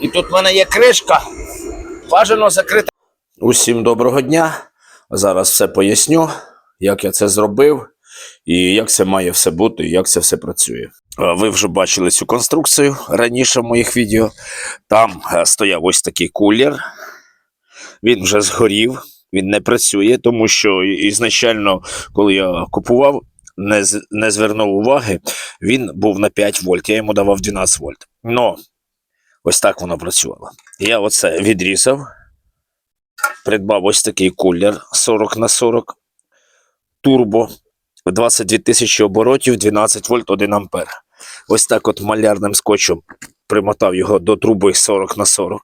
І тут в мене є кришка. Бажано закрита. Усім доброго дня. Зараз все поясню, як я це зробив і як це має все бути, і як це все працює. Ви вже бачили цю конструкцію раніше в моїх відео. Там е, стояв ось такий кулер. Він вже згорів, він не працює, тому що ізначально, коли я купував, не, не звернув уваги, він був на 5 вольт. Я йому давав 12 вольт. Но ось так воно працювало. Я оце відрізав, придбав ось такий кулер 40 на 40 турбо, 22 тисячі оборотів, 12 вольт, 1 ампер. Ось так от малярним скотчем примотав його до труби 40 на 40.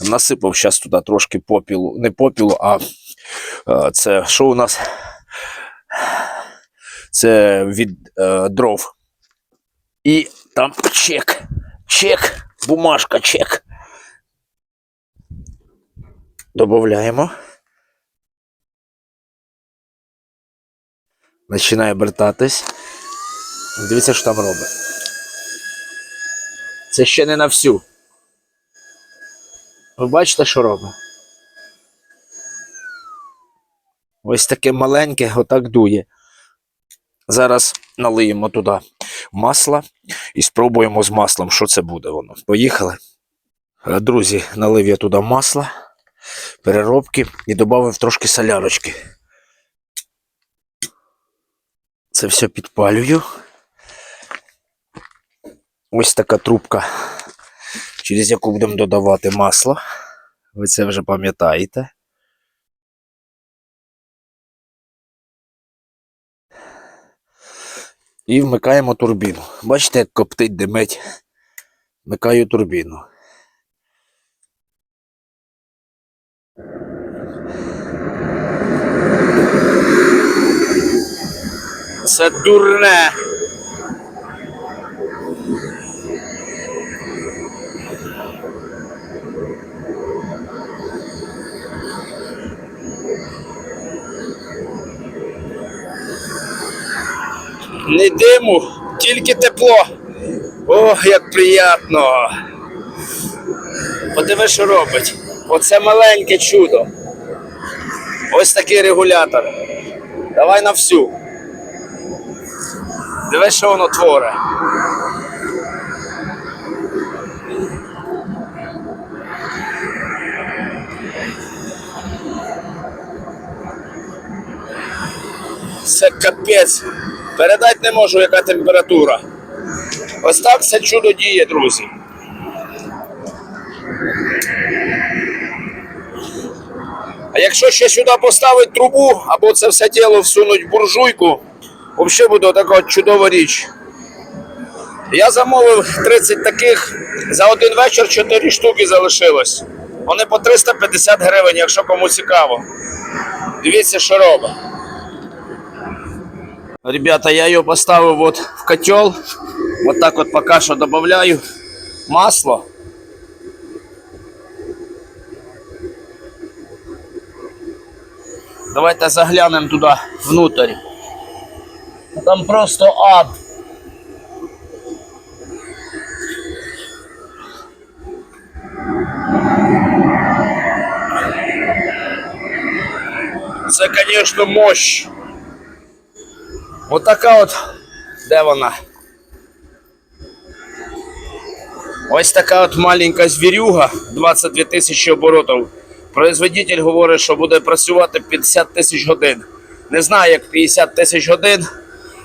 Насипав зараз туди трошки попілу, не попілу, а е, це що у нас? Це від е, дров. І там чек. Чек. Бумажка, чек. Добавляємо. Починає обертатись. Дивіться, що там робить. Це ще не на всю. Ви бачите, що робить? Ось таке маленьке, отак дує. Зараз налиємо туди масла і спробуємо з маслом, що це буде воно. Поїхали. Е, Друзі, налив я туди масла, переробки і додав трошки солярочки. Це все підпалюю. Ось така трубка, через яку будемо додавати масло. Ви це вже пам'ятаєте. І вмикаємо турбіну. Бачите, як коптить димить. Вмикаю турбіну. Це дурне. Не диму, тільки тепло. Ох, як приємно. Подиви, що робить. Оце маленьке чудо. Ось такий регулятор. Давай на всю. Диви, що воно творе. Це капець. Передати не можу, яка температура. Ось так це чудо діє, друзі. А якщо ще сюди поставити трубу, або це все тіло всунуть в буржуйку, взагалі буде така чудова річ. Я замовив 30 таких, за один вечір 4 штуки залишилось. Вони по 350 гривень, якщо кому цікаво. Дивіться, що робить. Ребята, я ее поставил вот в котел. Вот так вот пока что добавляю масло. Давайте заглянемо туди внутрь. Там просто ад. Це, звісно, мощь. Отака от. Де вона? Ось така от маленька звірюга, 22 тисячі оборотів. Производитель говорить, що буде працювати 50 тисяч годин. Не знаю, як 50 тисяч годин,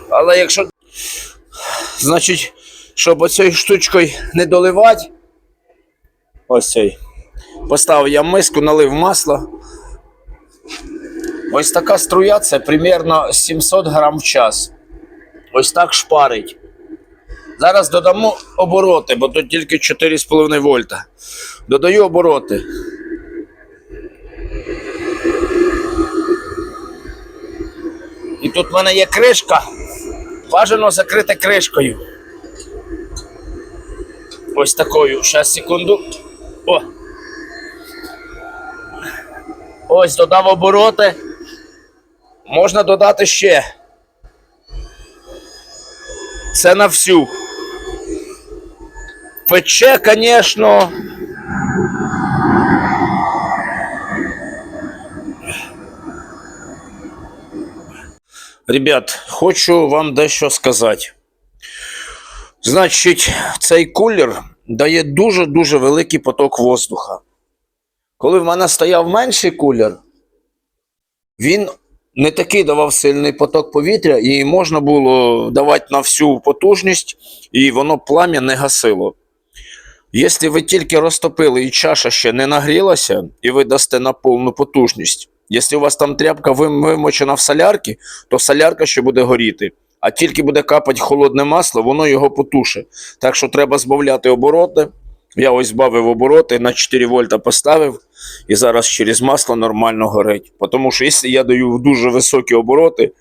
але якщо. Значить, щоб оцією штучкою не доливати. Ось цей. Поставив я миску, налив масло. Ось така струя це примерно 700 грам в час. Ось так шпарить. Зараз додамо обороти, бо тут тільки 4,5 вольта. Додаю обороти. І тут в мене є кришка. Бажано закрити кришкою. Ось такою. Зараз секунду. О. Ось додав обороти. Можна додати ще. Це на всю. Пече, звісно. Ребят, хочу вам дещо сказати. Значить, цей кулер дає дуже-дуже великий поток воздуха. Коли в мене стояв менший кулер, він не такий давав сильний поток повітря, і можна було давати на всю потужність, і воно плам'я не гасило. Якщо ви тільки розтопили і чаша ще не нагрілася, і ви дасте на повну потужність, якщо у вас там тряпка вимочена в солярці, то солярка ще буде горіти. А тільки буде капати холодне масло, воно його потуше. Так що треба збавляти обороти. Я ось збавив обороти, на 4 вольта поставив, і зараз через масло нормально горить. Тому що якщо я даю дуже високі обороти,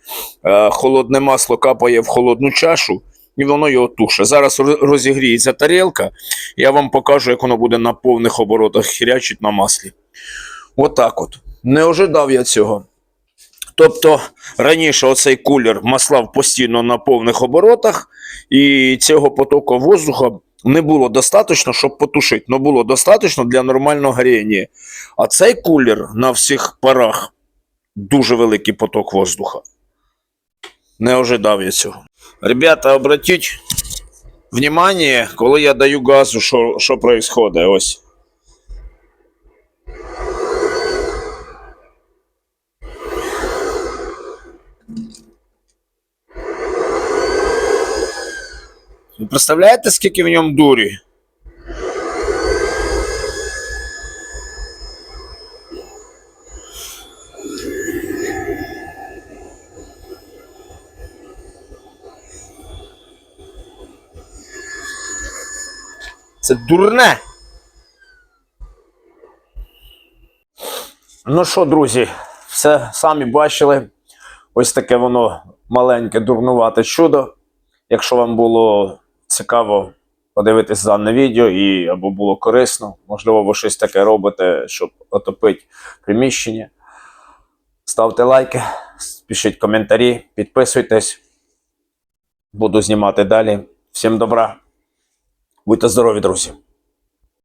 е, холодне масло капає в холодну чашу, і воно його туше. Зараз розігріється тарілка, я вам покажу, як воно буде на повних оборотах хірячить на маслі. Отак от. Не ожидав я цього. Тобто раніше оцей кулер маслав постійно на повних оборотах, і цього потоку воздуха не було достатньо, щоб потушити. але було достатньо для нормального горіння. А цей кулер на всіх парах дуже великий поток воздуха. Не ожидав я цього. Ребята, обратіть внимание, коли я даю газу, що, що відбувається. Ось. Представляєте, скільки в ньому дурі? Це дурне. Ну що, друзі, все самі бачили. Ось таке воно маленьке, дурнувате чудо. Якщо вам було цікаво подивитись дане відео і або було корисно, можливо, ви щось таке робите, щоб отопити приміщення. Ставте лайки, пишіть коментарі, підписуйтесь. Буду знімати далі. Всім добра. Будьте здорові, друзі!